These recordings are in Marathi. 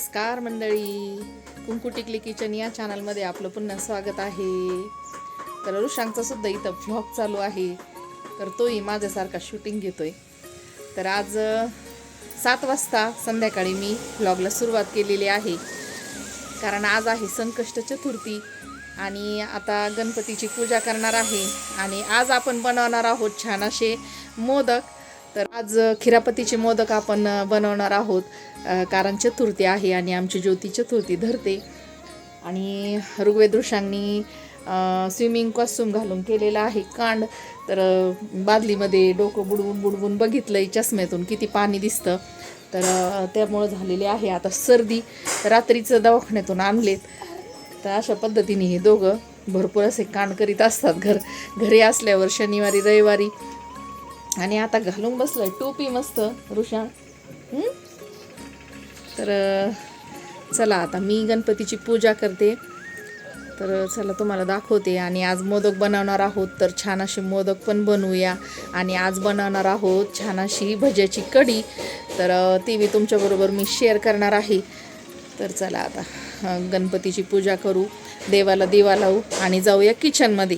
नमस्कार मंडळी. कुंकू टिकली किचन या चॅनलमध्ये आपलं पुन्हा स्वागत आहे. तर ऋषांकचा सुद्धा इथं व्लॉग चालू आहे. तर तोही माझ्यासारखा शूटिंग घेतोय. तर आज सात वाजता संध्याकाळी मी व्लॉगला सुरुवात केलेली आहे. कारण आज आहे संकष्ट चतुर्थी आणि आता गणपतीची पूजा करणार आहे. आणि आज आपण बनवणार आहोत छान असे मोदक. तर आज खिरापतीचे मोदक आपण बनवणार आहोत. कारण चतुर्थी आहे आणि आमची ज्योती चतुर्थी धरते. आणि ऋग्वेद ऋषांनी स्विमिंग कॉस्ट्यूम घालून केलेला आहे कांड. तर बादलीमध्ये डोकं बुडवून बुडवून बघितलंय चष्म्यातून किती पाणी दिसतं. तर त्यामुळं झालेले आहे आता सर्दी. रात्रीचं दवाखान्यातून आणलेत. तर अशा पद्धतीने हे दोघं भरपूर असे कांड करीत असतात घर. घरी असल्यावर शनिवारी रविवारी आणि आता घालून बसलं आहे टोपी मस्त ऋषा. तर चला आता मी गणपतीची पूजा करते. तर चला तुम्हाला दाखवते. आणि आज मोदक बनवणार आहोत तर छान असे मोदक पण बनवूया. आणि आज बनवणार आहोत छान अशी भज्याची कढी. तर ती मी तुमच्याबरोबर मी शेअर करणार आहे. तर चला आता गणपतीची पूजा करू. देवाला दिवा लावू आणि जाऊया किचनमध्ये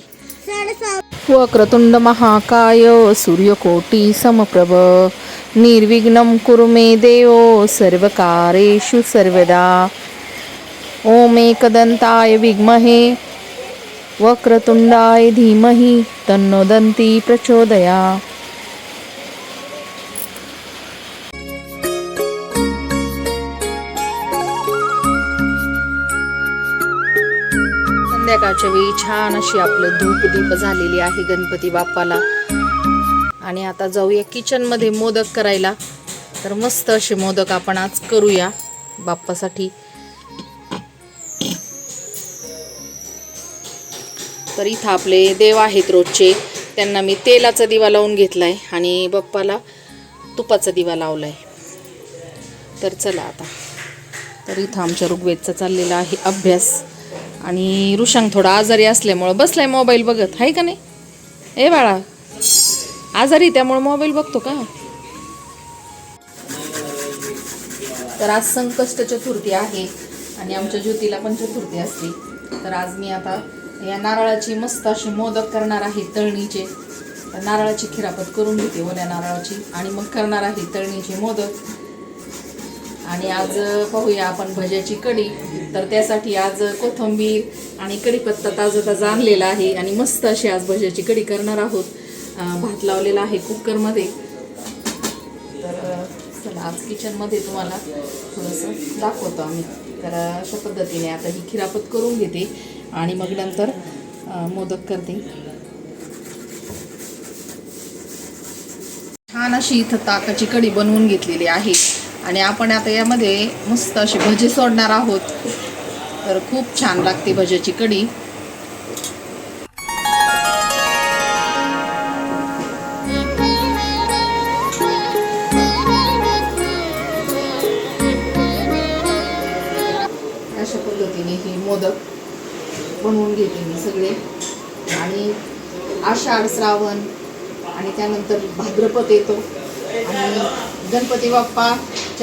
वक्रतुंड महाकाय सूर्यकोटी समप्रभ। निर्विघ्नं कुरु मे देव सर्वकारेषु सर्वदा। ॐ एकदन्ताय विद्महे वक्रतुण्डाय धीमहि तन्नोदन्ती प्रचोदया। संध्याकाळच्या वेळी छान अशी आपलं धूप दीप झालेली आहे गणपती बाप्पाला. आणि आता जाऊया किचनमध्ये मोदक करायला. तर मस्त असे मोदक आपण आज करूया बाप्पासाठी. तर इथं आपले देव आहेत रोजचे. त्यांना मी तेलाचा दिवा लावून घेतलाय आणि बाप्पाला तुपाचा दिवा लावलाय. तर चला आता. तर इथं आमच्या ऋग्वेदचा चाललेला आहे अभ्यास. आणि ऋषांग थोडा आजारी असल्यामुळं बसलाय मोबाईल बघत. आहे का नाही? ए बाळा आजारी त्यामुळे मोबाईल बघतो का? तर आज संकष्ट चतुर्थी आहे आणि आमच्या ज्योतीला पण चतुर्थी असते. तर आज मी आता या नारळाची मस्त अशी मोदक करणार आहे तळणीचे. तर नारळाची खिरापत करून घेते ओल्या नारळाची आणि मग करणार आहे तळणीचे मोदक. आणि आज पाहूया आपण भज्याची कढी. तर त्यासाठी आज कोथिंबीर आणि कढीपत्ता ताजा ताजा आणलेला आहे आणि मस्त अशी आज भज्याची कढी करणार आहोत. भात लावलेला आहे कुकरमध्ये. तर चला आज किचनमध्ये तुम्हाला थोडंसं दाखवतो आम्ही. तर अशा पद्धतीने आता ही खिरापत करून घेते आणि मग नंतर मोदक करते. छान अशी इथं ताकाची कढी बनवून घेतलेली आहे. आणि आपण आता यामध्ये मस्त अशी भजी सोडणार आहोत. तर खूप छान लागते भज्याची कढी. अशा पद्धतीने ही मोदक बनवून घेते मी सगळे. आणि आषाढ श्रावण आणि त्यानंतर भाद्रपद येतो. आणि गणपती बाप्पा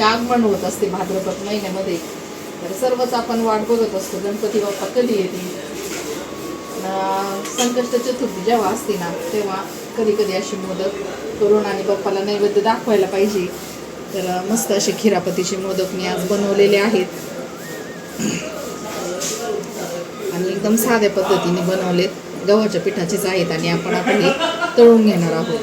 बाप्पाचे आगमन होत असते भाद्रपद महिन्यामध्ये. तर सर्वच आपण वाट बघत असतो. गणपती बाप्पा कधी येतील? संकष्ट चतुर्थी जेव्हा असते ना तेव्हा कधी कधी अशी मोदक करून आणि बाप्पाला नैवेद्य दाखवायला पाहिजे. तर मस्त असे खिरापतीचे मोदक मी आज बनवलेले आहेत. आणि एकदम साध्या पद्धतीने बनवलेत. गव्हाच्या पिठाचेच आहेत आणि आपण आपण हे तळून घेणार आहोत.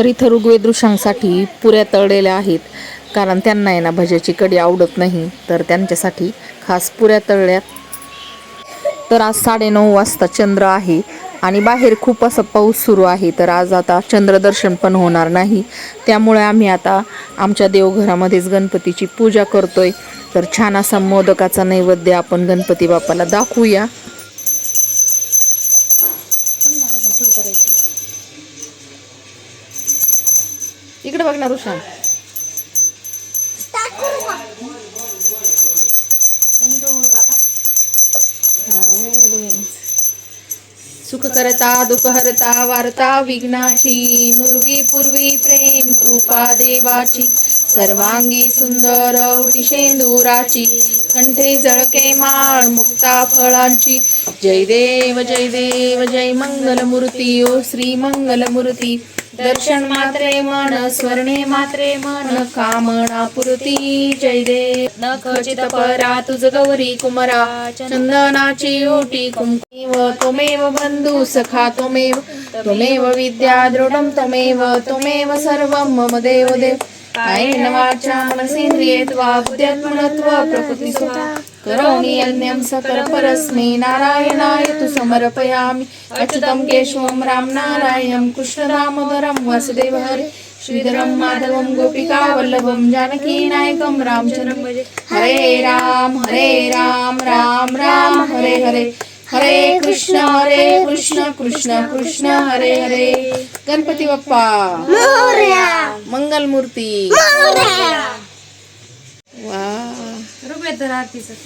तर इथं ऋग्वेद ऋषांसाठी पुऱ्या तळलेल्या आहेत. कारण त्यांना आहे ना भज्याची कडी आवडत नाही. तर त्यांच्यासाठी खास पुऱ्या तळल्यात. तर आज साडेनऊ वाजता चंद्र आहे. आणि बाहेर खूप असं पाऊस सुरू आहे. तर आज आता चंद्रदर्शन पण होणार नाही. त्यामुळे आम्ही आता आमच्या देवघरामध्येच गणपतीची पूजा करतोय. तर छान असा मोदकाचा नैवेद्य आपण गणपती बाप्पाला दाखवूया. बघ ना रुशान सुख करता दुःख हरता वार्ता विघ्नाची नुरवी पूर्वी प्रेम कृपा देवाची सर्वांगी सुंदर शेंदुराची कंठे जळके माळ मुक्ता फळांची. जय देव जय देव जय मंगलमूर्ती ओ श्री मंगलमूर्ती. दर्शन मात्रे मन स्वर्णे मात्रे मन कामना पुरती. जय दे न खचित परा तुझ गौरी कुमरा. चंदनाची ओटी कुंकुमेव त्वमेव बंधू सखा त्वमेव. त्वमेव विद्या दृढं त्वमेव. त्वमेव सर्वं मम देव देव कायेन वाचा मनसेंद्रिये त्वा बुद्ध्यात्मनत्व प्रकृती करोमि यज्ञं सकल परस्मै नारायणाय तु समर्पयामि। अच्युतं केशवं राम नारायणं कृष्णदामोदरं वासुदेव हरे श्रीधरं माधवं गोपिका वल्लभं जानकी नायकं रामचन्द्रं भजे। हरे राम हरे राम राम राम हरे हरे। हरे कृष्ण हरे कृष्ण कृष्ण कृष्ण हरे हरे। गणपती बाप्पा। मंगलमूर्ती।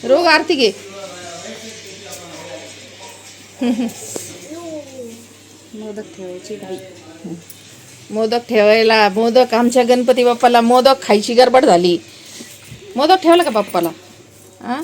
रोग आरती घे. मोदक ठेवायची घाई मोदक ठेवायला मोदक आमच्या गणपती बाप्पाला मोदक खायची गडबड झाली. मोदक ठेवला का बाप्पाला? हा.